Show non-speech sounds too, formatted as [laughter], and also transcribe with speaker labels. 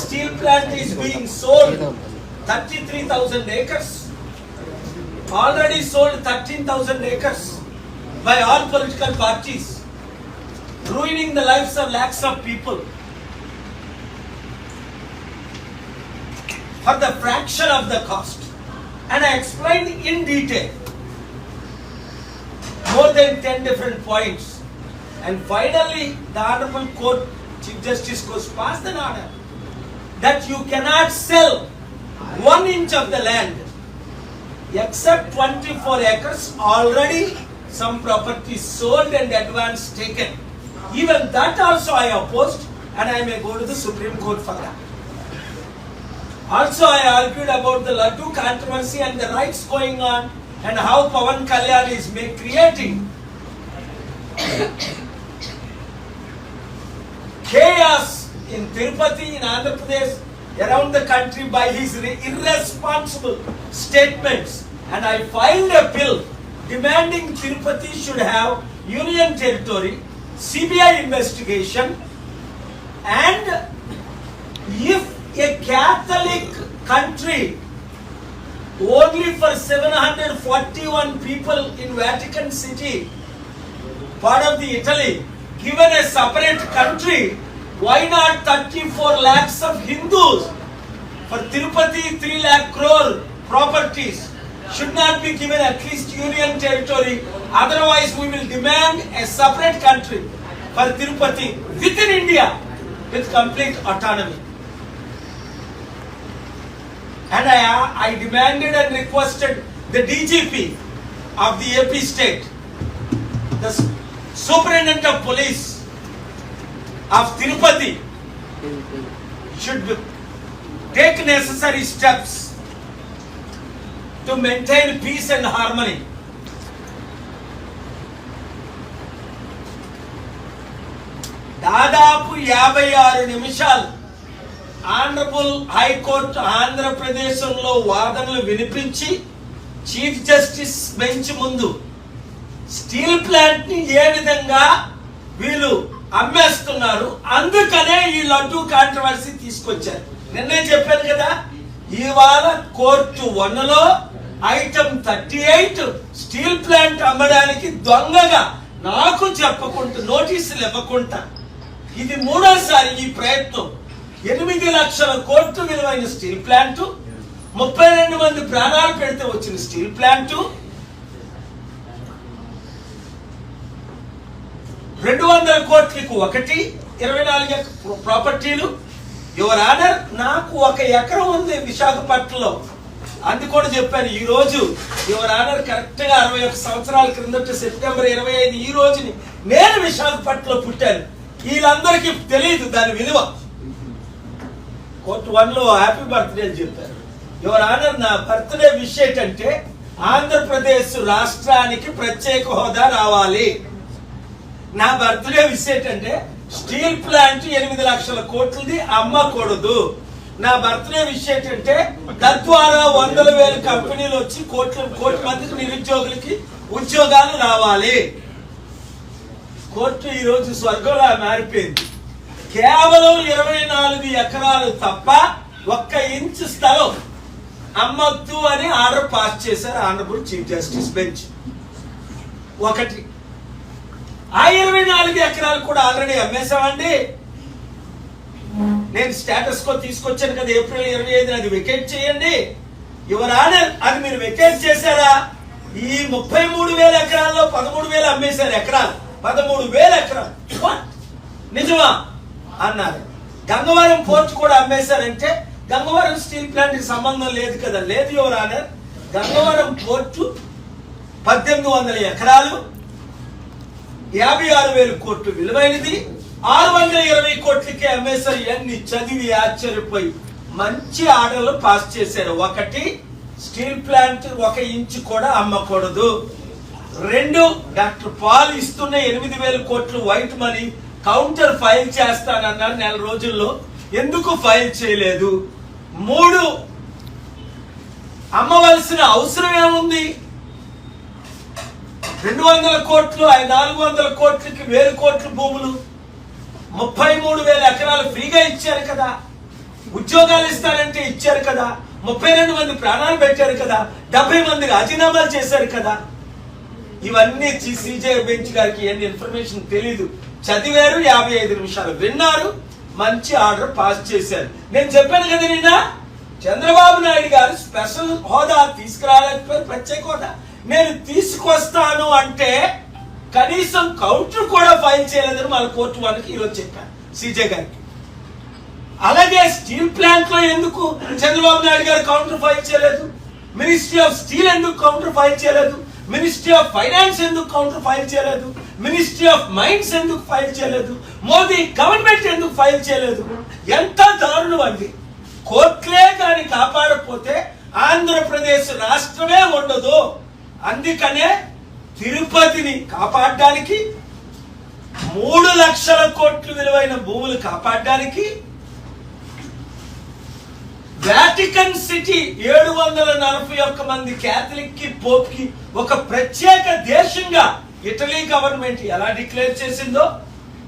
Speaker 1: steel plant is being sold 33,000 acres. Already sold 13,000 acres by all political parties, ruining the lives of lakhs of people. For the fraction of the cost. And I explained in detail more than 10 different points. And finally, the Honorable Court Chief Justice goes past an order that you cannot sell one inch of the land except 24 acres already some property sold and advance taken. Even that also I opposed and I may go to the Supreme Court for that. Also I argued about the Laddu controversy and the rights going on and how Pavan Kalyan is creating [coughs] chaos in Tirupati, in Andhra Pradesh, around the country by his irresponsible statements. And I filed a bill demanding Tirupati should have union territory, CBI investigation, and if a Catholic country only for 741 people in Vatican City, part of the Italy, given a separate country, why not 34 lakhs of Hindus? For Tirupati, 3 lakh crore properties should not be given at least union territory. Otherwise, we will demand a separate country for Tirupati within India with complete autonomy. And I, I demanded and requested the DGP of the AP state, the superintendent of police of Tirupati should take necessary steps to maintain peace and harmony దాదాపు యాభై ఆరు నిమిషాలు honourable high court ఆంధ్రప్రదేశ్లో వాదనలు వినిపించి chief justice bench ముందు steel ప్లాంట్ని ఏ విధంగా వీళ్ళు అమ్మేస్తున్నారు. అందుకనే ఈ లడ్డు కాంట్రవర్సీ తీసుకొచ్చారు. నిన్నే చెప్పాను కదా ఇవాళ కోర్టు వన్లో item thirty eight steel plant అమ్మడానికి దొంగగా నాకు చెప్పకుండా నోటీసులు ఇవ్వకుండా ఇది మూడోసారి ఈ ప్రయత్నం. ఎనిమిది లక్షల కోట్లు విలువైన స్టీల్ ప్లాంట్ ముప్పై రెండు మంది ప్రాణాలు పెడితే వచ్చిన స్టీల్ ప్లాంట్ రెండు వందల కోట్లకు ఒకటి ఇరవై నాలుగు ప్రాపర్టీలు యువర్ ఆనర్ నాకు ఒక ఎకరం ఉంది విశాఖపట్నంలో. అందు కూడా చెప్పాను ఈ రోజు యువర్ ఆనర్ కరెక్ట్గా అరవై ఒక సంవత్సరాల క్రిందట సెప్టెంబర్ ఇరవై ఐదు ఈ రోజుని నేను విశాఖపట్నంలో పుట్టాను. వీళ్ళందరికీ తెలియదు దాని విలువ. కోర్టు వన్లో హ్యాపీ బర్త్డే అని చెప్పారు. యువర్ ఆనర్ నా బర్త్డే విష్ ఏంటంటే ఆంధ్రప్రదేశ్ రాష్ట్రానికి ప్రత్యేక హోదా రావాలి. నా బర్త్డే విష్ ఏంటంటే స్టీల్ ప్లాంట్ ఎనిమిది లక్షల కోట్లది అమ్మకూడదు నా బర్త్డే విష్ ఏంటంటే తద్వారా వందల వేల కంపెనీలు వచ్చి కోట్ల కోటి మందికి నిరుద్యోగులకి ఉద్యోగాలు రావాలి. కోర్టు ఈరోజు స్వర్గంలా మారిపోయింది. కేవలం ఇరవై నాలుగు ఎకరాలు తప్ప ఒక్క ఇంచు స్థలం అమ్మద్దు అని ఆర్డర్ పాస్ చేశారు ఆనరబుల్ చీఫ్ జస్టిస్ బెంచ్. ఒకటి ఆ ఇరవై నాలుగు ఎకరాలు కూడా ఆల్రెడీ అమ్మేశామండి. నేను స్టేటస్ కో తీసుకొచ్చాను కదా ఏప్రిల్ ఇరవై ఐదు అది వెకేట్ చేయండి. యువర్ ఆనర్ అది మీరు వెకేట్ చేశారా? ఈ ముప్పై మూడు వేల ఎకరాల్లో పదమూడు వేలు అమ్మేశారు ఎకరాలు. పదమూడు వేల ఎకరాలు. నిజమా? అన్నారు. గంగవరం పోర్ట్ కూడా అమ్మేశారంటే గంగవరం స్టీల్ ప్లాంట్ సంబంధం లేదు కదా. లేదు యువర్ ఆనర్ గంగవరం పోర్టు పద్దెనిమిది వందల ఎకరాలు యాభై ఆరు వేల కోట్లు విలువైనది ఆరు వందల ఇరవై కోట్లకి ఎంఎస్ఆర్ అన్ని చదివి ఆశ్చర్యపోయి మంచి ఆర్డర్లు పాస్ చేశారు. ఒకటి స్టీల్ ప్లాంట్ ఒక ఇంచు కూడా అమ్మకూడదు. రెండు డాక్టర్ పాల్ ఇస్తున్న ఎనిమిది వేల కోట్లు వైట్ మనీ కౌంటర్ ఫైల్ చేస్తానన్నారు నెల రోజుల్లో. ఎందుకు ఫైల్ చేయలేదు? మూడు అమ్మవలసిన అవసరం ఏముంది? రెండు వందల కోట్లు ఐ నాలుగు వందల కోట్లకి వేలు కోట్ల భూములు ముప్పై మూడు వేల ఎకరాలు ఫ్రీగా ఇచ్చారు కదా. ఉద్యోగాలు ఇస్తారంటే ఇచ్చారు కదా. ముప్పై రెండు మంది ప్రాణాలు పెట్టారు కదా. డెబ్బై మంది రాజీనామాలు చేశారు కదా. ఇవన్నీ సిజే బెంచ్ గారికి ఎన్ని ఇన్ఫర్మేషన్ తెలీదు. చదివారు యాభై ఐదు నిమిషాలు. విన్నారు మంచి ఆర్డర్ పాస్ చేశారు. నేను చెప్పాను కదా నిన్న చంద్రబాబు నాయుడు గారు స్పెషల్ హోదా తీసుకురాలేకపోయారు ప్రత్యేక హోదా. నేను తీసుకొస్తాను అంటే కనీసం కౌంటర్ కూడా ఫైల్ చేయలేదని మన కోర్టు వాళ్ళకి ఈరోజు చెప్పారు సిజే గారికి. అలాగే స్టీల్ ప్లాంట్లో ఎందుకు చంద్రబాబు నాయుడు గారు కౌంటర్ ఫైల్ చేయలేదు? మినిస్ట్రీ ఆఫ్ స్టీల్ ఎందుకు కౌంటర్ ఫైల్ చేయలేదు? మినిస్ట్రీ ఆఫ్ ఫైనాన్స్ ఎందుకు కౌంటర్ ఫైల్ చేయలేదు? మినిస్ట్రీ ఆఫ్ మైండ్స్ ఎందుకు ఫైల్ చేయలేదు? మోదీ గవర్నమెంట్ ఎందుకు ఫైల్ చేయలేదు? ఎంత దారుణం అండి. కోర్టులే కానీ కాపాడకపోతే ఆంధ్రప్రదేశ్ రాష్ట్రమే ఉండదు. అందుకనే తిరుపతిని కాపాడడానికి మూడు లక్షల కోట్లు విలువైన భూములు కాపాడడానికి వాటికన్ సిటీ ఏడు వందల నలభై ఒక్క మంది క్యాథలిక్కి పోప్కి ఒక ప్రత్యేక దేశంగా ఇటలీ గవర్నమెంట్ ఎలా డిక్లేర్ చేసిందో